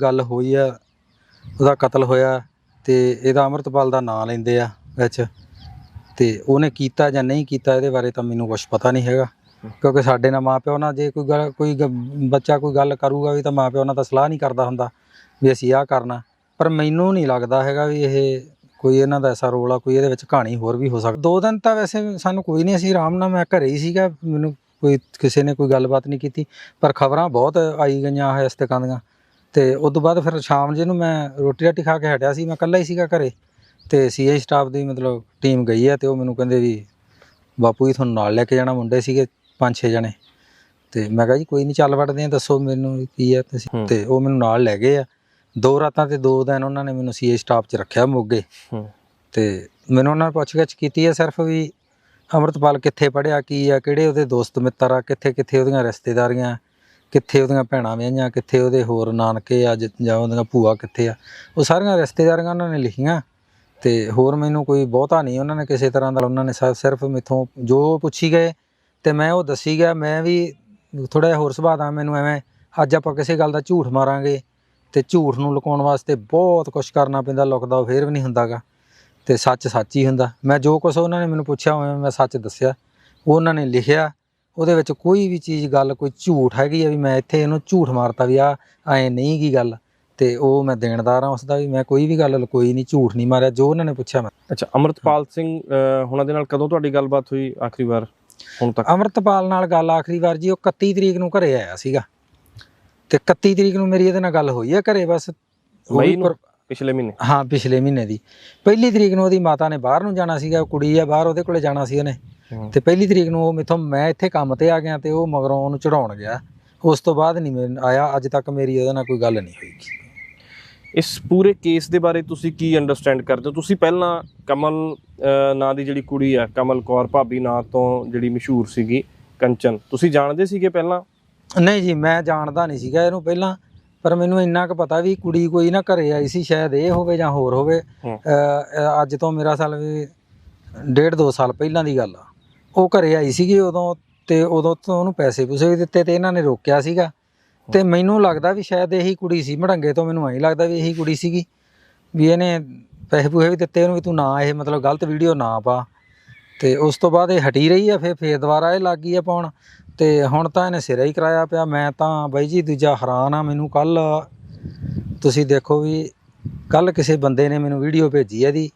ਗੱਲ ਹੋਈ ਆ, ਉਹਦਾ ਕਤਲ ਹੋਇਆ ਤੇ ਇਹਦਾ ਅਮਰਤਪਾਲ ਦਾ ਨਾਂ ਲੈਂਦੇ ਆ ਵਿੱਚ। ਤੇ ਉਹਨੇ ਕੀਤਾ ਜਾਂ ਨਹੀਂ ਕੀਤਾ ਇਹਦੇ ਬਾਰੇ ਤਾਂ ਮੈਨੂੰ ਕੁਝ ਪਤਾ ਨਹੀਂ ਹੈਗਾ। ਕਿਉਂਕਿ ਸਾਡੇ ਨਾਲ ਮਾਪਿਓ ਨਾਲ ਜੇ ਕੋਈ ਗੱਲ, ਕੋਈ ਗ- ਬੱਚਾ ਕੋਈ ਗੱਲ ਕਰੂਗਾ ਵੀ ਤਾਂ ਮਾਪਿਓ ਨਾਲ ਤਾਂ ਸਲਾਹ ਨਹੀਂ ਕਰਦਾ ਹੁੰਦਾ ਵੀ ਅਸੀਂ ਆਹ ਕਰਨਾ। ਪਰ ਮੈਨੂੰ ਨਹੀਂ ਲੱਗਦਾ ਹੈਗਾ ਵੀ ਇਹ ਕੋਈ ਇਹਨਾਂ ਦਾ ਐਸਾ ਰੋਲ ਆ, ਕੋਈ ਇਹਦੇ ਵਿੱਚ ਕਹਾਣੀ ਹੋਰ ਵੀ ਹੋ ਸਕਦੀ। ਦੋ ਦਿਨ ਤਾਂ ਵੈਸੇ ਸਾਨੂੰ ਕੋਈ ਨਹੀਂ, ਅਸੀਂ ਆਰਾਮ ਨਾਲ ਮੈਂ ਘਰੇ ਹੀ ਸੀਗਾ, ਮੈਨੂੰ ਕੋਈ, ਕਿਸੇ ਨੇ ਕੋਈ ਗੱਲਬਾਤ ਨਹੀਂ ਕੀਤੀ। ਪਰ ਖਬਰਾਂ ਬਹੁਤ ਆਈ ਗਈਆਂ ਇਸ ਤਰ੍ਹਾਂ ਦੀਆਂ। ਤੇ ਉਸ ਤੋਂ ਬਾਅਦ ਫਿਰ ਸ਼ਾਮ ਜੇ ਨੂੰ ਮੈਂ ਰੋਟੀ ਰਾਟੀ ਖਾ ਕੇ ਹਟਿਆ ਸੀ ਮੈਂ ਇਕੱਲਾ ਹੀ ਸੀਗਾ ਘਰੇ ਤੇ ਸੀਏ ਸਟਾਫ ਦੀ ਮਤਲਬ ਟੀਮ ਗਈ ਹੈ ਤੇ ਉਹ ਮੈਨੂੰ ਕਹਿੰਦੇ ਵੀ ਬਾਪੂ ਜੀ ਤੁਹਾਨੂੰ ਨਾਲ ਲੈ ਕੇ ਜਾਣਾ ਮੁੰਡੇ ਸੀਗੇ ਪੰਜ ਛੇ ਜਣੇ ਤੇ ਮੈਂ ਕਿਹਾ ਜੀ ਕੋਈ ਨਹੀਂ ਚੱਲ ਵੜਦੇ ਆ ਦੱਸੋ ਮੈਨੂੰ ਕੀ ਹੈ ਤੁਸੀਂ। ਤੇ ਉਹ ਮੈਨੂੰ ਨਾਲ ਲੈ ਗਏ ਆ। ਦੋ ਰਾਤਾਂ ਤੇ ਦੋ ਦਿਨ ਉਹਨਾਂ ਨੇ ਮੈਨੂੰ ਸੀਏ ਸਟਾਫ 'ਚ ਰੱਖਿਆ ਮੋਗੇ। ਤੇ ਮੈਨੂੰ ਉਹਨਾਂ ਨੇ ਪੁੱਛਗਿੱਛ ਕੀਤੀ ਹੈ ਸਿਰਫ ਵੀ ਅਮਰਤਪਾਲ ਕਿੱਥੇ ਪੜਿਆ ਕੀ ਆ ਕਿਹੜੇ ਉਹਦੇ ਦੋਸਤ ਮਿੱਤਰ ਆ ਕਿੱਥੇ ਕਿੱਥੇ ਉਹਦੀਆਂ ਰਿਸ਼ਤੇਦਾਰੀਆਂ ਕਿੱਥੇ ਉਹਦੀਆਂ ਭੈਣਾਂ ਵਿਆਹੀਆਂ, ਕਿੱਥੇ ਉਹਦੇ ਹੋਰ ਨਾਨਕੇ ਆ, ਜ- ਜਾਂ ਉਹਦੀਆਂ ਭੂਆ ਕਿੱਥੇ ਆ। ਉਹ ਸਾਰੀਆਂ ਰਿਸ਼ਤੇਦਾਰੀਆਂ ਉਹਨਾਂ ਨੇ ਲਿਖੀਆਂ ਤੇ ਹੋਰ ਮੈਨੂੰ ਕੋਈ ਬਹੁਤਾ ਨਹੀਂ ਉਹਨਾਂ ਨੇ ਕਿਸੇ ਤਰ੍ਹਾਂ ਦਾ, ਉਹਨਾਂ ਨੇ ਸ, ਸਿਰਫ ਮੇਥੋਂ ਜੋ ਪੁੱਛੀ ਗਏ ਤੇ ਮੈਂ ਉਹ ਦੱਸੀ ਗਿਆ, ਮੈਂ ਵੀ ਥੋੜਾ ਜਿਹਾ ਹੋਰ ਸੁਭਾਅ ਦਾ, ਮੈਨੂੰ ਐਵੇਂ ਅੱਜ ਆਪਾਂ ਕਿਸੇ ਗੱਲ ਦਾ ਝੂਠ ਮਾਰਾਂਗੇ ਤੇ ਝੂਠ ਨੂੰ ਲੁਕਾਉਣ ਵਾਸਤੇ ਬਹੁਤ ਕੁਝ ਕਰਨਾ ਪੈਂਦਾ, ਲੁਕਦਾ ਉਹ ਫੇਰ ਵੀ ਨਹੀਂ ਹੁੰਦਾਗਾ ਤੇ ਸੱਚ ਸੱਚ ਹੀ ਹੁੰਦਾ। ਮੈਂ ਜੋ ਕੁਝ ਉਹਨਾਂ ਨੇ ਮੈਨੂੰ ਪੁੱਛਿਆ ਹੋਇਆ ਮੈਂ ਸੱਚ ਦੱਸਿਆ। ਉਹ ਉਹਨਾਂ ਨੇ ਲਿਖਿਆ ਉਹਦੇ ਵਿੱਚ ਕੋਈ ਵੀ ਚੀਜ਼ ਗੱਲ ਕੋਈ ਝੂਠ ਹੈਗੀ ਆ ਵੀ ਮੈਂ ਇੱਥੇ ਇਹਨੂੰ ਝੂਠ ਮਾਰਤਾ ਵੀ ਆ ਐ ਨਹੀਂ ਕੀ ਗੱਲ। ਤੇ ਉਹ ਮੈਂ ਦੇਣਦਾਰ ਹਾਂ ਉਸ ਦਾ ਵੀ ਮੈਂ ਕੋਈ ਵੀ ਗੱਲ ਲੁਕੋਈ ਨਹੀਂ ਝੂਠ ਨਹੀਂ ਮਾਰਿਆ ਜੋ ਉਹਨਾਂ ਨੇ ਪੁੱਛਿਆ ਮੈਂ। ਅੱਛਾ ਅਮਰਤਪਾਲ ਸਿੰਘ ਹੁਣਾਂ ਦੇ ਨਾਲ ਕਦੋਂ ਤੁਹਾਡੀ ਗੱਲਬਾਤ ਹੋਈ ਆਖਰੀ ਵਾਰ ਹੁਣ ਤੱਕ? ਅਮਰਤਪਾਲ ਨਾਲ ਗੱਲ ਆਖਰੀ ਵਾਰ ਜੀ ਉਹ 31 ਤਰੀਕ ਨੂੰ ਘਰੇ ਆਇਆ ਸੀਗਾ। ਤੇ 31 ਤਰੀਕ ਨੂੰ ਮੇਰੀ ਇਹਦੇ ਨਾਲ ਗੱਲ ਹੋਈ ਹੈ ਘਰੇ ਬਸ ਮਈ ਨੂੰ ਪਿਛਲੇ ਮਹੀਨੇ? ਹਾਂ ਪਿਛਲੇ ਮਹੀਨੇ ਦੀ। ਪਹਿਲੀ ਤਰੀਕ ਨੂੰ ਉਹਦੀ ਮਾਤਾ ਨੇ ਬਾਹਰ ਨੂੰ ਜਾਣਾ ਸੀਗਾ ਕੁੜੀ ਆ ਬਾਹਰ ਉਹਦੇ ਕੋਲੇ ਜਾਣਾ ਸੀ ਉਹਨੇ। ਤੇ ਪਹਿਲੀ ਤਰੀਕ ਨੂੰ ਉਹ ਮੇਥੋਂ ਮੈਂ ਇੱਥੇ ਕੰਮ ਤੇ ਆ ਗਿਆ ਤੇ ਉਹ ਮਗਰੋਂ ਉਹਨੂੰ ਚੜਾਉਣ ਗਿਆ। ਉਸ ਤੋਂ ਬਾਅਦ ਨਹੀਂ ਮੈਂ ਆਇਆ ਅੱਜ ਤੱਕ ਮੇਰੀ ਉਹਦੇ ਨਾਲ ਕੋਈ ਗੱਲ ਨਹੀਂ ਹੋਈ। ਇਸ ਪੂਰੇ ਕੇਸ ਦੇ ਬਾਰੇ ਤੁਸੀਂ ਕੀ ਅੰਡਰਸਟੈਂਡ ਕਰਦੇ ਹੋ? ਤੁਸੀਂ ਪਹਿਲਾਂ ਕਮਲ ਨਾਂ ਦੀ ਜਿਹੜੀ ਕੁੜੀ ਆ ਕਮਲ ਕੌਰ ਭਾਬੀ ਨਾਂ ਤੋਂ ਜਿਹੜੀ ਮਸ਼ਹੂਰ ਸੀਗੀ ਕੰਚਨ ਤੁਸੀਂ ਜਾਣਦੇ ਸੀਗੇ ਪਹਿਲਾਂ? ਨਹੀਂ ਜੀ ਮੈਂ ਜਾਣਦਾ ਨਹੀਂ ਸੀਗਾ ਇਹਨੂੰ ਪਹਿਲਾਂ ਪਰ ਮੈਨੂੰ ਇੰਨਾ ਕੁ ਪਤਾ ਵੀ ਕੁੜੀ ਕੋਈ ਨਾ ਘਰੇ ਆਈ ਸੀ ਸ਼ਾਇਦ ਇਹ ਹੋਵੇ ਜਾਂ ਹੋਰ ਹੋਵੇ। ਅੱਜ ਤੋਂ ਮੇਰਾ ਸਾਲ ਵੀ ਡੇਢ ਦੋ ਸਾਲ ਪਹਿਲਾਂ ਦੀ ਗੱਲ ਆ। ਉਹ ਘਰੇ ਆਈ ਸੀਗੀ ਉਦੋਂ ਤੇ ਉਦੋਂ ਤੋਂ ਉਹਨੂੰ ਪੈਸੇ ਪੂਸੇ ਵੀ ਦਿੱਤੇ ਤੇ ਇਹਨਾਂ ਨੇ ਰੋਕਿਆ ਸੀਗਾ। ਤੇ ਮੈਨੂੰ ਲੱਗਦਾ ਵੀ ਸ਼ਾਇਦ ਇਹੀ ਕੁੜੀ ਸੀ ਮੜੰਗੇ ਤੋਂ ਮੈਨੂੰ ਐਂ ਲੱਗਦਾ ਵੀ ਇਹੀ ਕੁੜੀ ਸੀਗੀ ਵੀ ਇਹਨੇ ਪੈਸੇ ਪੂਸੇ ਵੀ ਦਿੱਤੇ ਉਹਨੂੰ ਵੀ ਤੂੰ ਨਾ ਇਹ ਮਤਲਬ ਗਲਤ ਵੀਡੀਓ ਨਾ ਪਾ। ਤੇ ਉਸ ਤੋਂ ਬਾਅਦ ਇਹ ਹਟੀ ਰਹੀ ਆ ਫਿਰ ਫੇਰ ਦੁਬਾਰਾ ਇਹ ਲੱਗ ਗਈ ਆ ਪਾਉਣ। ਤੇ ਹੁਣ ਤਾਂ ਇਹਨੇ ਸਿਰਾ ਹੀ ਕਰਾਇਆ ਪਿਆ। ਮੈਂ ਤਾਂ ਬਾਈ ਜੀ ਦੂਜਾ ਹੈਰਾਨ ਆ ਮੈਨੂੰ ਕੱਲ ਤੁਸੀਂ ਦੇਖੋ ਵੀ ਕੱਲ ਕਿਸੇ ਬੰਦੇ ਨੇ ਮੈਨੂੰ ਵੀਡੀਓ ਭੇਜੀ ਇਹਦੀ।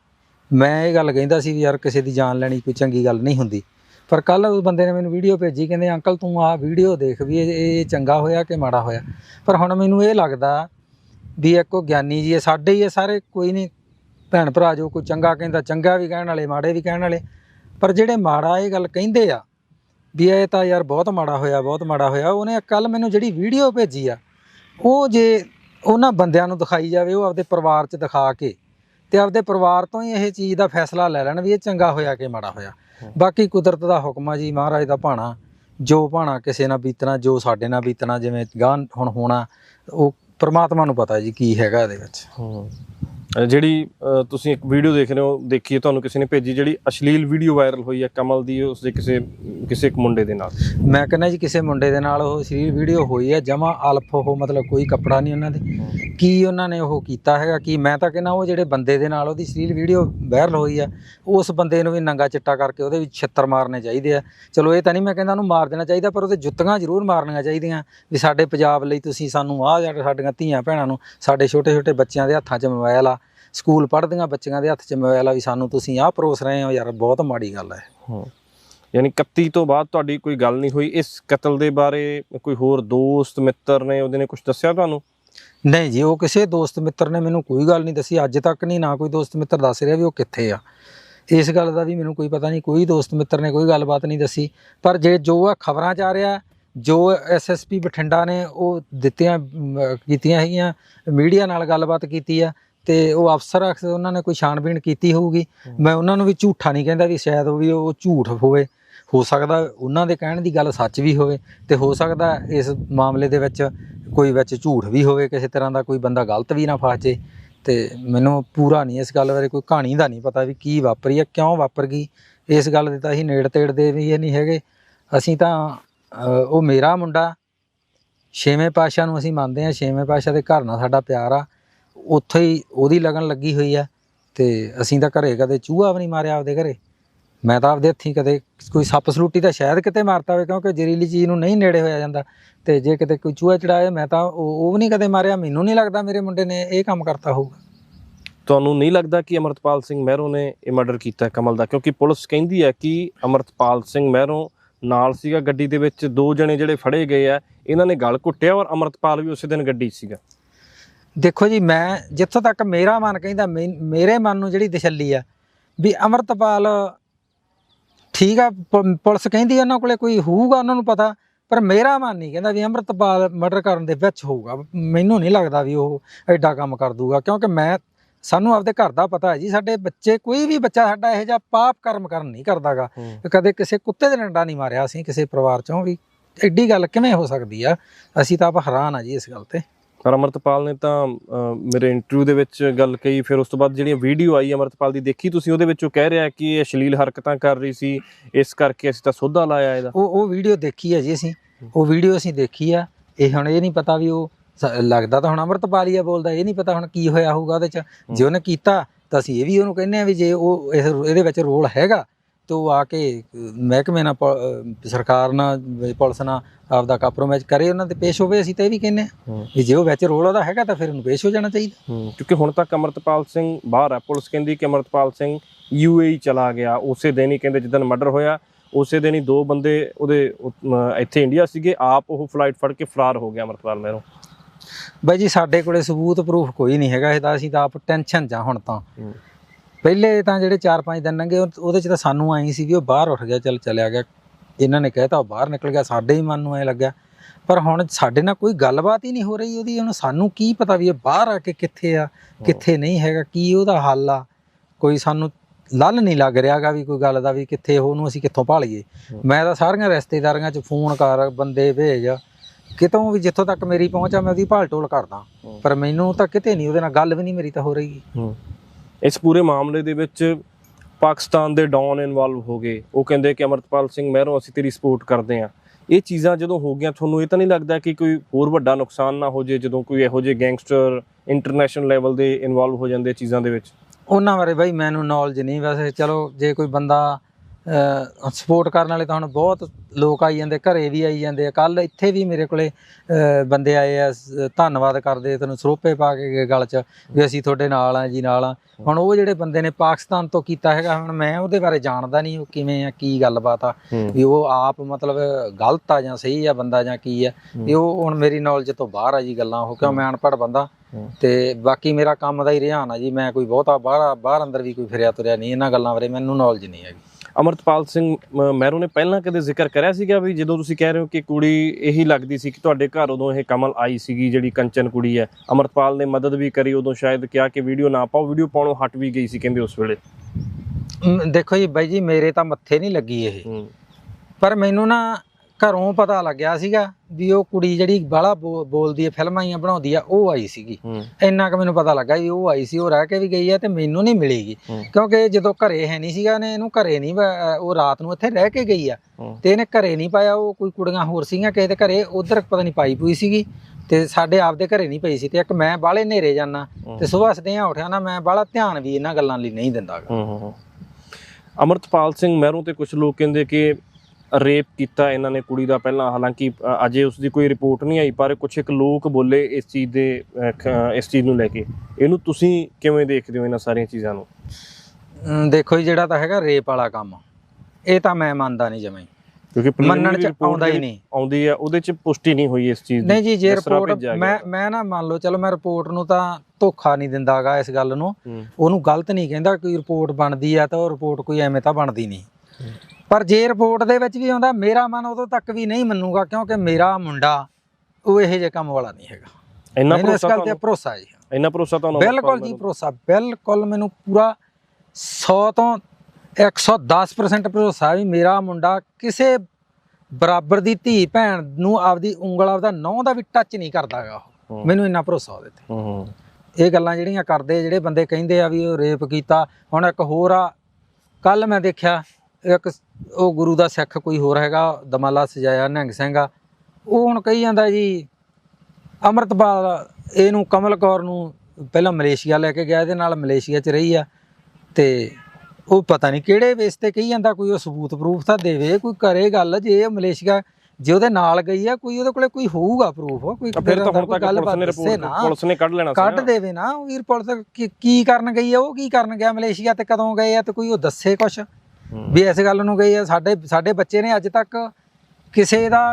ਮੈਂ ਇਹ ਗੱਲ ਕਹਿੰਦਾ ਸੀ ਵੀ ਯਾਰ ਕਿਸੇ ਦੀ ਜਾਨ ਲੈਣੀ ਕੋਈ ਚੰਗੀ ਗੱਲ ਨਹੀਂ ਹੁੰਦੀ। ਪਰ ਕੱਲ ਉਸ ਬੰਦੇ ਨੇ ਮੈਨੂੰ ਵੀਡੀਓ ਭੇਜੀ, ਕਹਿੰਦੇ, ਅੰਕਲ, ਤੂੰ ਆਹ ਵੀਡੀਓ ਦੇਖ ਵੀ, ਇਹ ਇਹ ਚੰਗਾ ਹੋਇਆ ਕਿ ਮਾੜਾ ਹੋਇਆ? ਪਰ ਹੁਣ ਮੈਨੂੰ ਇਹ ਲੱਗਦਾ ਵੀ ਇੱਕੋ ਗਿਆਨੀ ਜੀ ਹੈ ਸਾਡੇ ਹੀ ਹੈ ਸਾਰੇ, ਕੋਈ ਨਹੀਂ, ਭੈਣ ਭਰਾ ਜੋ ਕੋਈ ਚੰਗਾ ਕਹਿੰਦਾ, ਚੰਗਾ ਵੀ ਕਹਿਣ ਵਾਲੇ, ਮਾੜੇ ਵੀ ਕਹਿਣ ਵਾਲੇ। ਪਰ ਜਿਹੜੇ ਮਾੜਾ ਇਹ ਗੱਲ ਕਹਿੰਦੇ ਆ ਵੀ ਇਹ ਤਾਂ ਯਾਰ ਬਹੁਤ ਮਾੜਾ ਹੋਇਆ, ਬਹੁਤ ਮਾੜਾ ਹੋਇਆ, ਉਹਨੇ ਕੱਲ ਮੈਨੂੰ ਜਿਹੜੀ ਵੀਡੀਓ ਭੇਜੀ ਆ, ਉਹ ਜੇ ਉਹਨਾਂ ਬੰਦਿਆਂ ਨੂੰ ਦਿਖਾਈ ਜਾਵੇ, ਉਹ ਆਪਦੇ ਪਰਿਵਾਰ 'ਚ ਦਿਖਾ ਕੇ ਤੇ ਆਪਦੇ ਪਰਿਵਾਰ ਤੋਂ ਹੀ ਇਹ ਚੀਜ਼ ਦਾ ਫੈਸਲਾ ਲੈ ਲੈਣ ਵੀ ਇਹ ਚੰਗਾ ਹੋਇਆ ਕਿ ਮਾੜਾ ਹੋਇਆ। ਬਾਕੀ ਕੁਦਰਤ ਦਾ ਹੁਕਮ ਆ ਜੀ, ਮਹਾਰਾਜ ਦਾ ਭਾਣਾ। ਜੋ ਭਾਣਾ ਕਿਸੇ ਨਾਲ ਬੀਤਣਾ, ਜੋ ਸਾਡੇ ਨਾਲ ਬੀਤਣਾ, ਜਿਵੇਂ ਗਾਂ ਹੁਣ ਹੋਣਾ, ਉਹ ਪ੍ਰਮਾਤਮਾ ਨੂੰ ਪਤਾ ਜੀ ਕੀ ਹੈਗਾ ਇਹਦੇ ਵਿੱਚ। ਹੂੰ। ਜਿਹੜੀ ਤੁਸੀਂ ਇੱਕ ਵੀਡੀਓ ਦੇਖ ਰਹੇ ਹੋ, ਦੇਖੀਏ ਤੁਹਾਨੂੰ ਕਿਸੇ ਨੇ ਭੇਜੀ ਜਿਹੜੀ ਅਸ਼ਲੀਲ ਵੀਡੀਓ ਵਾਇਰਲ ਹੋਈ ਹੈ ਕਮਲ ਦੀ, ਉਸ ਦੇ ਕਿਸੇ ਕਿਸੇ ਇੱਕ ਮੁੰਡੇ ਦੇ ਨਾਲ। ਮੈਂ ਕਹਿੰਦਾ ਜੀ ਕਿਸੇ ਮੁੰਡੇ ਦੇ ਨਾਲ ਉਹ ਸਰੀਰ ਵੀਡੀਓ ਹੋਈ ਹੈ, ਜਮਾ ਅਲਫ ਉਹ ਮਤਲਬ ਕੋਈ ਕੱਪੜਾ ਨਹੀਂ ਉਹਨਾਂ ਦੇ। ਕੀ ਉਹਨਾਂ ਨੇ ਉਹ ਕੀਤਾ ਹੈਗਾ, ਕੀ ਮੈਂ ਤਾਂ ਕਹਿੰਦਾ ਉਹ ਜਿਹੜੇ ਬੰਦੇ ਦੇ ਨਾਲ ਉਹਦੀ ਸਰੀਰ ਵੀਡੀਓ ਵਾਇਰਲ ਹੋਈ ਆ ਉਸ ਬੰਦੇ ਨੂੰ ਵੀ ਨੰਗਾ ਚਿੱਟਾ ਕਰਕੇ ਉਹਦੇ ਵਿੱਚ ਛਿੱਤਰ ਮਾਰਨੇ ਚਾਹੀਦੇ ਆ। ਚਲੋ ਇਹ ਤਾਂ ਨਹੀਂ ਮੈਂ ਕਹਿੰਦਾ ਉਹਨੂੰ ਮਾਰ ਦੇਣਾ ਚਾਹੀਦਾ, ਪਰ ਉਹਦੇ ਜੁੱਤੀਆਂ ਜ਼ਰੂਰ ਮਾਰਨੀਆਂ ਚਾਹੀਦੀਆਂ ਵੀ ਸਾਡੇ ਪੰਜਾਬ ਲਈ ਤੁਸੀਂ ਸਾਨੂੰ ਆਹ ਜਿਹੜੇ ਸਾਡੀਆਂ ਧੀਆਂ ਭੈਣਾਂ ਨੂੰ, ਸਾਡੇ ਛੋਟੇ ਛੋਟੇ ਬੱਚਿਆਂ ਦੇ ਹੱਥਾਂ 'ਚ ਮੋਬਾਈਲ ਆ ਸਕੂਲ ਪੜ੍ਹਦੀਆਂ ਬੱਚੀਆਂ ਦੇ ਹੱਥ 'ਚ ਮੋਬਾਈਲ ਆ ਵੀ ਸਾਨੂੰ ਤੁਸੀਂ ਆਹ ਪਰੋਸ ਰਹੇ ਹੋ ਯਾਰ ਬਹੁਤ ਮਾੜੀ ਗੱਲ ਹੈ। ਹੂੰ। ਯਾਨੀ 31 ਤੋਂ ਬਾਅਦ ਤੁਹਾਡੀ ਕੋਈ ਗੱਲ ਨਹੀਂ ਹੋਈ ਇਸ ਕਤਲ ਦੇ ਬਾਰੇ ਕੋਈ ਹੋਰ ਦੋਸਤ ਮਿੱਤਰ ਨੇ ਉਹਦੇ ਨੇ ਕੁਝ ਦੱਸਿਆ ਤੁਹਾਨੂੰ? ਨਹੀਂ ਜੀ ਉਹ ਕਿਸੇ ਦੋਸਤ ਮਿੱਤਰ ਨੇ ਮੈਨੂੰ ਕੋਈ ਗੱਲ ਨਹੀਂ ਦੱਸੀ ਅੱਜ ਤੱਕ ਨਹੀਂ ਨਾ ਕੋਈ ਦੋਸਤ ਮਿੱਤਰ ਦੱਸ ਰਿਹਾ ਵੀ ਉਹ ਕਿੱਥੇ ਆ। ਇਸ ਗੱਲ ਦਾ ਵੀ ਮੈਨੂੰ ਕੋਈ ਪਤਾ ਨਹੀਂ ਕੋਈ ਦੋਸਤ ਮਿੱਤਰ ਨੇ ਕੋਈ ਗੱਲਬਾਤ ਨਹੀਂ ਦੱਸੀ। ਪਰ ਜੇ ਜੋ ਆ ਖਬਰਾਂ ਚ ਆ ਰਿਹਾ ਜੋ ਐਸਐਸਪੀ ਬਠਿੰਡਾ ਨੇ ਉਹ ਦਿੱਤੀਆਂ ਕੀਤੀਆਂ ਹੈਗੀਆਂ ਮੀਡੀਆ ਨਾਲ ਗੱਲਬਾਤ ਕੀਤੀ ਆ ਤੇ ਉਹ ਅਫਸਰ ਅਕਸਰ ਉਹਨਾਂ ਨੇ ਕੋਈ ਛਾਣਬੀਣ ਕੀਤੀ ਹੋਊਗੀ। ਮੈਂ ਉਹਨਾਂ ਨੂੰ ਵੀ ਝੂਠਾ ਨਹੀਂ ਕਹਿੰਦਾ ਵੀ ਸ਼ਾਇਦ ਉਹ ਵੀ ਉਹ ਝੂਠ ਹੋਵੇ। ਹੋ ਸਕਦਾ ਉਹਨਾਂ ਦੇ ਕਹਿਣ ਦੀ ਗੱਲ ਸੱਚ ਵੀ ਹੋਵੇ ਤੇ ਹੋ ਸਕਦਾ ਇਸ ਮਾਮਲੇ ਦੇ ਵਿੱਚ ਕੋਈ ਵਿੱਚ ਝੂਠ ਵੀ ਹੋਵੇ ਕਿਸੇ ਤਰ੍ਹਾਂ ਦਾ ਕੋਈ ਬੰਦਾ ਗਲਤ ਵੀ ਨਾ ਫਸ ਜੇ ਤੇ ਮੈਨੂੰ ਪੂਰਾ ਨਹੀਂ ਇਸ ਗੱਲ ਬਾਰੇ ਕੋਈ ਕਹਾਣੀ ਦਾ ਨਹੀਂ ਪਤਾ ਵੀ ਕੀ ਵਾਪਰੀ ਹੈ ਕਿਉਂ ਵਾਪਰ ਗਈ। ਇਸ ਗੱਲ ਦੇ ਤਾਂ ਅਸੀਂ ਨੇੜ ਤੇੜ ਦੇ ਵੀ ਇਹ ਨਹੀਂ ਹੈਗੇ। ਅਸੀਂ ਤਾਂ ਉਹ ਮੇਰਾ ਮੁੰਡਾ ਛੇਵੇਂ ਪਾਤਸ਼ਾਹ ਨੂੰ ਅਸੀਂ ਮੰਨਦੇ ਆ ਛੇਵੇਂ ਪਾਤਸ਼ਾਹ ਦੇ ਘਰ ਨਾਲ ਸਾਡਾ ਪਿਆਰ ਆ। ਉੱਥੇ ਹੀ ਉਹਦੀ ਲਗਨ ਲੱਗੀ ਹੋਈ ਆ ਤੇ ਅਸੀਂ ਤਾਂ ਘਰੇ ਕਦੇ ਚੂਹਾ ਵੀ ਨਹੀਂ ਮਾਰਿਆ ਆਪਦੇ ਘਰੇ। ਮੈਂ ਤਾਂ ਆਪਦੇ ਹੱਥੀਂ ਕਦੇ ਕੋਈ ਸੱਪ ਸਲੂਟੀ ਤਾਂ ਸ਼ਾਇਦ ਕਿਤੇ ਮਾਰਤਾ ਹੋਵੇ, ਕਿਉਂਕਿ ਜ਼ਹਿਰੀਲੀ ਚੀਜ਼ ਨੂੰ ਨਹੀਂ ਨੇੜੇ ਹੋਇਆ ਜਾਂਦਾ। ਤੇ ਜੇ ਕਿਤੇ ਕੋਈ ਚੂਹਾ ਚੜਾਏ, ਮੈਂ ਤਾਂ ਉਹ ਵੀ ਨਹੀਂ ਕਦੇ ਮਾਰਿਆ, ਮੈਨੂੰ ਨਹੀਂ ਲੱਗਦਾ ਮੇਰੇ ਮੁੰਡੇ ਨੇ ਇਹ ਕੰਮ ਕਰਤਾ ਹੋਊਗਾ। ਤੁਹਾਨੂੰ ਨਹੀਂ ਲੱਗਦਾ ਕਿ ਅਮਰਤਪਾਲ ਸਿੰਘ ਮਹਿਰੋਂ ਨੇ ਇਹ ਮਰਡਰ ਕੀਤਾ ਕਮਲ ਦਾ? ਕਿਉਂਕਿ ਪੁਲਿਸ ਕਹਿੰਦੀ ਹੈ ਕਿ ਅਮਰਤਪਾਲ ਸਿੰਘ ਮਹਿਰੋਂ ਨਾਲ ਸੀਗਾ, ਗੱਡੀ ਦੇ ਵਿੱਚ ਦੋ ਜਣੇ ਜਿਹੜੇ ਫੜੇ ਗਏ ਆ, ਇਹਨਾਂ ਨੇ ਗਲ ਘੁੱਟਿਆ ਔਰ ਅਮਰਤਪਾਲ ਵੀ ਉਸੇ ਦਿਨ ਗੱਡੀ ਸੀਗਾ। ਦੇਖੋ ਜੀ ਮੈਂ ਜਿੱਥੋਂ ਤੱਕ ਮੇਰਾ ਮਨ ਕਹਿੰਦਾ ਮੇਰੇ ਮਨ ਨੂੰ ਜਿਹੜੀ ਤਸੱਲੀ ਆ ਵੀ ਅਮਰਤਪਾਲ ਠੀਕ ਆ ਪੁਲਿਸ ਕਹਿੰਦੀ ਉਹਨਾਂ ਕੋਲੇ ਕੋਈ ਹੋਊਗਾ ਉਹਨਾਂ ਨੂੰ ਪਤਾ ਪਰ ਮੇਰਾ ਮਨ ਨਹੀਂ ਕਹਿੰਦਾ ਵੀ ਅਮਰਤਪਾਲ ਮਰਡਰ ਕਰਨ ਦੇ ਵਿੱਚ ਹੋਊਗਾ। ਮੈਨੂੰ ਨਹੀਂ ਲੱਗਦਾ ਵੀ ਉਹ ਐਡਾ ਕੰਮ ਕਰ ਦੂਗਾ ਕਿਉਂਕਿ ਮੈਂ ਸਾਨੂੰ ਆਪਦੇ ਘਰ ਦਾ ਪਤਾ ਹੈ ਜੀ ਸਾਡੇ ਬੱਚੇ ਕੋਈ ਵੀ ਬੱਚਾ ਸਾਡਾ ਇਹੋ ਜਿਹਾ ਪਾਪ ਕਰਮ ਕਰਨ ਨਹੀਂ ਕਰਦਾਗਾ। ਕਦੇ ਕਿਸੇ ਕੁੱਤੇ ਦੇ ਡੰਡਾ ਨਹੀਂ ਮਾਰਿਆ ਅਸੀਂ ਕਿਸੇ ਪਰਿਵਾਰ ਚੋਂ ਵੀ। ਐਡੀ ਗੱਲ ਕਿਵੇਂ ਹੋ ਸਕਦੀ ਆ? ਅਸੀਂ ਤਾਂ ਆਪ ਹੈਰਾਨ ਆ ਜੀ ਇਸ ਗੱਲ ਤੇ। ਪਰ ਅਮਰਤਪਾਲ ਨੇ ਤਾਂ ਮੇਰੇ ਇੰਟਰਵਿਊ ਦੇ ਵਿੱਚ ਗੱਲ ਕਹੀ, ਫਿਰ ਉਸ ਤੋਂ ਬਾਅਦ ਜਿਹੜੀਆਂ ਵੀਡੀਓ ਆਈ ਅਮਰਤਪਾਲ ਦੀ ਦੇਖੀ ਤੁਸੀਂ, ਉਹਦੇ ਵਿੱਚ ਉਹ ਕਹਿ ਰਿਹਾ ਕਿ ਇਹ ਅਸ਼ਲੀਲ ਹਰਕਤਾਂ ਕਰ ਰਹੀ ਸੀ, ਇਸ ਕਰਕੇ ਅਸੀਂ ਤਾਂ ਸੋਧਾ ਲਾਇਆ ਇਹਦਾ। ਉਹ ਉਹ ਵੀਡੀਓ ਦੇਖੀ ਹੈ ਜੀ ਅਸੀਂ। ਉਹ ਵੀਡੀਓ ਅਸੀਂ ਦੇਖੀ ਆ। ਇਹ ਹੁਣ ਇਹ ਨਹੀਂ ਪਤਾ ਵੀ ਉਹ ਲੱਗਦਾ ਤਾਂ ਹੁਣ ਅਮਰਤਪਾਲ ਹੀ ਆ ਬੋਲਦਾ, ਇਹ ਨਹੀਂ ਪਤਾ ਹੁਣ ਕੀ ਹੋਇਆ ਹੋਊਗਾ ਉਹਦੇ ਚ। ਜੇ ਉਹਨੇ ਕੀਤਾ, ਤਾਂ ਅਸੀਂ ਇਹ ਵੀ ਉਹਨੂੰ ਕਹਿੰਦੇ ਆ ਵੀ ਜੇ ਉਹ ਇਹਦੇ ਵਿੱਚ ਰੋਲ ਹੈਗਾ ਤਾਂ ਉਹ ਆ ਕੇ ਮਹਿਕਮੇ ਨਾਲ ਪ- ਸਰਕਾਰ ਨਾਲ ਵੀ ਪੁਲਿਸ ਨਾਲ ਆਪਦਾ ਕੰਪਰੋਮਾਈਜ਼ ਕਰੇ ਉਹਨਾਂ ਤੇ ਪੇਸ਼ ਹੋਵੇ ਅਸੀਂ ਤਾਂ ਇਹ ਵੀ ਕਹਿੰਦੇ ਆ ਵੀ ਜੇ ਉਹ ਵਿੱਚ ਰੋਲ ਉਹਦਾ ਹੈਗਾ ਤਾਂ ਫਿਰ ਉਹਨੂੰ ਪੇਸ਼ ਹੋ ਜਾਣਾ ਚਾਹੀਦਾ। ਹੂੰ ਕਿਉਂਕਿ ਹੁਣ ਤੱਕ ਅਮਰਤਪਾਲ ਸਿੰਘ ਬਾਹਰ ਹੈ ਪੁਲਿਸ ਕਹਿੰਦੀ ਕਿ ਅਮਰਤਪਾਲ ਸਿੰਘ ਯੂਏਈ ਚਲਾ ਗਿਆ। ਉਸੇ ਦਿਨ ਹੀ ਕਹਿੰਦੇ ਜਿੱਦਣ ਮਰਡਰ ਹੋਇਆ ਉਸੇ ਦਿਨ ਹੀ ਦੋ ਬੰਦੇ ਉਹਦੇ ਉ- ਅਮ ਇੱਥੇ ਇੰਡੀਆ ਸੀਗੇ। ਆਪ ਉਹ ਫਲਾਈਟ ਫੜ ਕੇ ਫਰਾਰ ਹੋ ਗਿਆ ਅਮਰਤਪਾਲ ਮਹਿਰੋਂ ਬਾਈ ਜੀ ਸਾਡੇ ਕੋਲੇ ਸਬੂਤ ਪ੍ਰੂਫ ਕੋਈ ਨਹੀਂ ਹੈਗਾ। ਇਹਦਾ ਅਸੀਂ ਤਾਂ ਆਪ ਟੈਨਸ਼ਨ ਜਾਂ ਹੁਣ ਤਾਂ। ਹੂੰ। ਪਹਿਲੇ ਤਾਂ ਜਿਹੜੇ 4-5 ਦਿਨ ਲੰਘੇ ਉਹ- ਉਹਦੇ ਚ ਤਾਂ ਸਾਨੂੰ ਆਈ ਸੀ ਵੀ ਉਹ ਬਾਹਰ ਉੱਠ ਗਿਆ ਚੱਲ ਚਲਿਆ ਗਿਆ। ਇਹਨਾਂ ਨੇ ਕਹਿਤਾ ਉਹ ਬਾਹਰ ਨਿਕਲ ਗਿਆ ਸਾਡੇ ਹੀ ਮਨ ਨੂੰ ਐ ਲੱਗਿਆ। ਪਰ ਹੁਣ ਸਾਡੇ ਨਾਲ ਕੋਈ ਗੱਲਬਾਤ ਹੀ ਨਹੀਂ ਹੋ ਰਹੀ ਉਹਦੀ ਹੁਣ ਸਾਨੂੰ ਕੀ ਪਤਾ ਵੀ ਇਹ ਬਾਹਰ ਆ ਕੇ ਕਿੱਥੇ ਆ ਕਿੱਥੇ ਨਹੀਂ ਹੈਗਾ ਕੀ ਉਹਦਾ ਹੱਲ ਆ। ਕੋਈ ਸਾਨੂੰ ਲੱਲ ਨਹੀਂ ਲੱਗ ਰਿਹਾਗਾ ਵੀ ਕੋਈ ਗੱਲ ਦਾ ਵੀ ਕਿੱਥੇ ਉਹਨੂੰ ਅਸੀਂ ਕਿੱਥੋਂ ਭਾਲੀਏ। ਮੈਂ ਤਾਂ ਸਾਰੀਆਂ ਰਿਸ਼ਤੇਦਾਰੀਆਂ 'ਚ ਫੋਨ ਕਰ ਬੰਦੇ ਭੇਜ। ਕਿਤੋਂ ਵੀ ਜਿੱਥੋਂ ਤੱਕ ਮੇਰੀ ਪਹੁੰਚ ਆ ਮੈਂ ਉਹਦੀ ਭਾਲ ਟੋਲ ਕਰਦਾ। ਪਰ ਮੈਨੂੰ ਤਾਂ ਕਿਤੇ ਨਹੀਂ ਉਹਦੇ ਨਾਲ ਗੱਲ ਵੀ ਨਹੀਂ ਮੇਰੀ ਤਾਂ ਹੋ ਰਹੀ। ਹੂੰ ਇਸ ਪੂਰੇ ਮਾਮਲੇ ਦੇ ਵਿੱਚ ਪਾਕਿਸਤਾਨ ਦੇ ਡੌਨ ਇਨਵੋਲਵ ਹੋ ਗਏ। ਉਹ ਕਹਿੰਦੇ ਕਿ ਅਮਰਤਪਾਲ ਸਿੰਘ, ਮਹਿਰੋਂ ਅਸੀਂ ਤੇਰੀ ਸਪੋਰਟ ਕਰਦੇ ਹਾਂ। ਇਹ ਚੀਜ਼ਾਂ ਜਦੋਂ ਹੋ ਗਈਆਂ, ਤੁਹਾਨੂੰ ਇਹ ਤਾਂ ਨਹੀਂ ਲੱਗਦਾ ਕਿ ਕੋਈ ਹੋਰ ਵੱਡਾ ਨੁਕਸਾਨ ਨਾ ਹੋ ਜੇ, ਜਦੋਂ ਕੋਈ ਇਹੋ ਜਿਹੇ ਗੈਂਗਸਟਰ ਇੰਟਰਨੈਸ਼ਨਲ ਲੈਵਲ ਦੇ ਇਨਵੋਲਵ ਹੋ ਜਾਂਦੇ ਚੀਜ਼ਾਂ ਦੇ ਵਿੱਚ? ਉਹਨਾਂ ਬਾਰੇ ਬਾਈ ਮੈਨੂੰ ਨੌਲੇਜ ਨਹੀਂ, ਵੈਸੇ ਚਲੋ ਜੇ ਕੋਈ ਬੰਦਾ ਸਪੋਰਟ ਕਰਨ ਵਾਲੇ ਤਾਂ ਹੁਣ ਬਹੁਤ ਲੋਕ ਆਈ ਜਾਂਦੇ ਘਰੇ ਵੀ ਆਈ ਜਾਂਦੇ ਆ। ਕੱਲ ਇੱਥੇ ਵੀ ਮੇਰੇ ਕੋਲੇ ਬੰਦੇ ਆਏ ਆ ਧੰਨਵਾਦ ਕਰਦੇ ਤੈਨੂੰ ਸਰੋਪੇ ਪਾ ਕੇ ਗਏ ਗਲ 'ਚ ਵੀ ਅਸੀਂ ਤੁਹਾਡੇ ਨਾਲ ਆ ਜੀ ਨਾਲ ਆ। ਹੁਣ ਉਹ ਜਿਹੜੇ ਬੰਦੇ ਨੇ ਪਾਕਿਸਤਾਨ ਤੋਂ ਕੀਤਾ ਹੈਗਾ ਹੁਣ ਮੈਂ ਉਹਦੇ ਬਾਰੇ ਜਾਣਦਾ ਨਹੀਂ ਉਹ ਕਿਵੇਂ ਆ ਕੀ ਗੱਲਬਾਤ ਆ। ਵੀ ਉਹ ਆਪ ਮਤਲਬ ਗਲਤ ਆ ਜਾਂ ਸਹੀ ਆ ਬੰਦਾ ਜਾਂ ਕੀ ਆ। ਵੀ ਉਹ ਹੁਣ ਮੇਰੀ ਨੌਲੇਜ ਤੋਂ ਬਾਹਰ ਆ ਜੀ ਗੱਲਾਂ ਉਹ ਕਿਉਂ ਮੈਂ ਅਨਪੜ੍ਹ ਬੰਦਾ। ਤੇ ਬਾਕੀ ਮੇਰਾ ਕੰਮ ਦਾ ਹੀ ਰਿਹਾਨ ਆ ਜੀ ਮੈਂ ਕੋਈ ਬਹੁਤਾ ਬਾਹਰ ਬਾਹਰ ਅੰਦਰ ਵੀ ਕੋਈ ਫਿਰਿਆ ਤੁਰਿਆ ਨਹੀਂ ਇਹਨਾਂ ਗੱਲਾਂ ਬਾਰੇ ਮੈਨੂੰ ਨੌਲੇਜ ਨਹੀਂ ਹੈਗੀ। ਅਮਰਤਪਾਲ ਸਿੰਘ ਮਹਿਰੋਂ ਨੇ ਪਹਿਲਾਂ ਕਦੇ ਜ਼ਿਕਰ ਕਰਿਆ ਸੀਗਾ ਵੀ ਜਦੋਂ ਤੁਸੀਂ ਕਹਿ ਰਹੇ ਹੋ ਕਿ ਕੁੜੀ ਇਹੀ ਲੱਗਦੀ ਸੀ ਕਿ ਤੁਹਾਡੇ ਘਰ ਉਦੋਂ ਇਹ ਕਮਲ ਆਈ ਸੀਗੀ ਜਿਹੜੀ ਕੰਚਨ ਕੁੜੀ ਹੈ? ਅਮਰਤਪਾਲ ਨੇ ਮਦਦ ਵੀ ਕਰੀ ਉਦੋਂ ਸ਼ਾਇਦ ਕਿਹਾ ਕਿ ਵੀਡੀਓ ਨਾ ਪਾਓ ਵੀਡੀਓ ਪਾਉਣੋਂ ਹਟ ਵੀ ਗਈ ਸੀ ਕਹਿੰਦੇ ਉਸ ਵੇਲੇ। ਦੇਖੋ ਜੀ ਬਾਈ ਜੀ ਮੇਰੇ ਤਾਂ ਮੱਥੇ ਨਹੀਂ ਲੱਗੀ ਇਹ। ਪਰ ਮੈਨੂੰ ਨਾ ਘਰੋਂ ਪਤਾ ਲੱਗਿਆ ਸੀਗਾ ਵੀ ਉਹ ਕੁੜੀ ਜਿਹੜੀ ਬਾਹਲਾ ਬੋ- ਬੋਲਦੀ ਹੈ ਫਿਲਮਾਂ ਹੀ ਬਣਾਉਂਦੀ ਆ ਉਹ ਆਈ ਸੀਗੀ ਇੰਨਾ ਕੁ ਮੈਨੂੰ ਪਤਾ ਲੱਗਾ ਵੀ ਉਹ ਆਈ ਸੀ ਉਹ ਰਹਿ ਕੇ ਵੀ ਗਈ ਹੈ ਤੇ ਮੈਨੂੰ ਨਹੀਂ ਮਿਲੇਗੀ। ਕਿਉਂਕਿ ਜਦੋਂ ਘਰੇ ਹੈ ਨਹੀਂ ਸੀਗਾ ਨੇ ਇਹਨੂੰ ਘਰੇ ਨਹੀਂ ਉਹ ਰਾਤ ਨੂੰ ਇੱਥੇ ਰਹਿ ਕੇ ਗਈ ਆ। ਤੇ ਇਹਨੇ ਘਰੇ ਨਹੀਂ ਪਾਇਆ ਉਹ ਕੋਈ ਕੁੜੀਆਂ ਹੋਰ ਸੀਗੀਆਂ ਕਿਸੇ ਦੇ ਘਰੇ ਉਧਰ ਪਤਾ ਨਹੀਂ ਪਾਈ ਪੂਈ ਸੀਗੀ ਤੇ ਸਾਡੇ ਆਪਦੇ ਘਰੇ ਨਹੀਂ ਪਈ ਸੀ ਤੇ ਇੱਕ ਮੈਂ ਬਾਹਲੇ ਹਨੇਰੇ ਜਾਣਾ ਤੇ ਸਵੇਰ ਸਦਿਆਂ ਉੱਠਿਆ ਨਾ ਮੈਂ ਬਾਹਲਾ ਧਿਆਨ ਵੀ ਇਹਨਾਂ ਗੱਲਾਂ ਲਈ ਨਹੀਂ ਦਿੰਦਾ ਗਾ। ਹੂੰ ਹੂੰ ਹੂੰ। ਅਮਰਤਪਾਲ ਸਿੰਘ ਮਹਿਰੋਂ ਤੇ ਕੁਝ ਲੋਕ ਕਹਿੰਦੇ ਕਿ ਰੇਪ ਕੀਤਾ ਇਹਨਾਂ ਨੇ ਕੁੜੀ ਦਾ ਪਹਿਲਾਂ ਹਾਲਾਂਕਿ ਅਜੇ ਉਸ ਦੀ ਕੋਈ ਰਿਪੋਰਟ ਨਹੀਂ ਆਈ ਪਰ ਕੁਝ ਇੱਕ ਲੋਕ ਬੋਲੇ ਇਸ ਚੀਜ਼ ਦੇ ਇਸ ਚੀਜ਼ ਨੂੰ ਲੈ ਕੇ। ਇਹਨੂੰ ਤੁਸੀਂ ਕਿਵੇਂ ਦੇਖਦੇ ਹੋ ਇਹਨਾਂ ਸਾਰੀਆਂ ਚੀਜ਼ਾਂ ਨੂੰ? ਦੇਖੋ ਜੀ ਜਿਹੜਾ ਤਾਂ ਹੈਗਾ ਰੇਪ ਵਾਲਾ ਕੰਮ। ਇਹ ਤਾਂ ਮੈਂ ਮੰਨਦਾ ਨਹੀਂ ਜਮਾਂ ਕਿਉਂਕਿ ਮੰਨਣ ਚ ਆਉਂਦਾ ਹੀ ਨਹੀਂ। ਆਉਂਦੀ ਹੈ ਉਹਦੇ ਚ ਪੁਸ਼ਟੀ ਨਹੀਂ ਹੋਈ ਇਸ ਚੀਜ਼ ਦੀ। ਨਹੀਂ ਜੀ ਜੇ ਰਿਪੋਰਟ। ਮੈਂ ਮੈਂ ਨਾ ਮੰਨ ਲਓ ਚਲੋ ਮੈਂ ਰਿਪੋਰਟ ਨੂੰ ਤਾਂ ਧੋਖਾ ਨਹੀਂ ਦਿੰਦਾਗਾ ਇਸ ਗੱਲ ਨੂੰ। ਉਹਨੂੰ ਗਲਤ ਨਹੀਂ ਕਹਿੰਦਾ ਕੋਈ ਰਿਪੋਰਟ ਬਣਦੀ ਆ ਤਾਂ ਉਹ ਰਿਪੋਰਟ ਕੋਈ ਐਵੇਂ ਤਾਂ ਬਣਦੀ ਨਹੀਂ। ਪਰ ਜੇ ਰਿਪੋਰਟ ਦੇ ਵਿੱਚ ਵੀ ਆਉਂਦਾ ਮੇਰਾ ਮਨ ਉਦੋਂ ਤੱਕ ਵੀ ਨਹੀਂ ਮੰਨੂਗਾ ਕਿਉਂਕਿ ਮੇਰਾ ਮੁੰਡਾ ਉਹ ਇਹੋ ਜਿਹੇ ਕੰਮ ਵਾਲਾ ਨਹੀਂ ਹੈਗਾ। ਇੰਨਾ ਭਰੋਸਾ ਤੁਹਾਨੂੰ? ਭਰੋਸਾ ਹੈ ਜੀ। ਇੰਨਾ ਭਰੋਸਾ ਤੁਹਾਨੂੰ ਬਿਲਕੁਲ ਜੀ ਭਰੋਸਾ ਬਿਲਕੁਲ ਮੈਨੂੰ ਪੂਰਾ 100 ਤੋਂ 110% ਭਰੋਸਾ ਵੀ ਮੇਰਾ ਮੁੰਡਾ ਕਿਸੇ ਬਰਾਬਰ ਦੀ ਧੀ ਭੈਣ ਨੂੰ ਆਪਦੀ ਉਂਗਲ ਆਪਦਾ ਨਹੁੰ ਦਾ ਵੀ ਟੱਚ ਨਹੀਂ ਕਰਦਾਗਾ ਉਹ। ਮੈਨੂੰ ਇੰਨਾ ਭਰੋਸਾ ਉਹਦੇ ਤੇ। ਹੂੰ ਇਹ ਗੱਲਾਂ ਜਿਹੜੀਆਂ ਕਰਦੇ ਜਿਹੜੇ ਬੰਦੇ ਕਹਿੰਦੇ ਆ ਵੀ ਉਹ ਰੇਪ ਕੀਤਾ ਹੁਣ ਇੱਕ ਹੋਰ ਆ ਕੱਲ ਮੈਂ ਦੇਖਿਆ ਇੱਕ ਉਹ ਗੁਰੂ ਦਾ ਸਿੱਖ ਕੋਈ ਹੋਰ ਹੈਗਾ ਦਮਾਲਾ ਸਜਾਇਆ ਨਿਹੰਗ ਸਿੰਘ ਆ ਉਹ ਹੁਣ ਕਹੀ ਜਾਂਦਾ ਜੀ ਅਮਰਤਪਾਲ ਇਹਨੂੰ ਕਮਲ ਕੌਰ ਨੂੰ ਪਹਿਲਾਂ ਮਲੇਸ਼ੀਆ ਲੈ ਕੇ ਗਿਆ ਇਹਦੇ ਨਾਲ ਮਲੇਸ਼ੀਆ 'ਚ ਰਹੀ ਆ ਤੇ ਉਹ ਪਤਾ ਨਹੀਂ ਕਿਹੜੇ ਬੇਸ ਤੇ ਕਹੀ ਜਾਂਦਾ ਕੋਈ ਉਹ ਸਬੂਤ ਪ੍ਰੂਫ ਤਾਂ ਦੇਵੇ ਕੋਈ ਕਰੇ ਗੱਲ ਜੇ ਇਹ ਮਲੇਸ਼ੀਆ ਜੇ ਉਹਦੇ ਨਾਲ ਗਈ ਆ ਕੋਈ ਉਹਦੇ ਕੋਲੇ ਕੋਈ ਹੋਊਗਾ ਪ੍ਰੂਫ ਕੋਈ ਫਿਰ ਤਾਂ ਹੁਣ ਤੱਕ ਪੁਲਿਸ ਨੇ ਰਿਪੋਰਟ ਪੁਲਿਸ ਨੇ ਕੱਢ ਲੈਣਾ ਸੀ ਕੱਢ। ਦੇਵੇ ਨਾ ਵੀਰ ਪੁਲਿਸ ਕੀ- ਕਰਨ ਗਈ ਆ ਉਹ ਕੀ ਕਰਨ ਗਿਆ ਮਲੇਸ਼ੀਆ ਤੇ ਕਦੋਂ ਗਏ ਆ ਤੇ ਕੋਈ ਉਹ ਦੱਸੇ ਕੁਛ। ਵੀ ਇਸ ਗੱਲ ਨੂੰ ਗਈ ਆ ਸਾਡੇ ਸਾਡੇ ਬੱਚੇ ਨੇ ਅੱਜ ਤੱਕ ਕਿਸੇ ਦਾ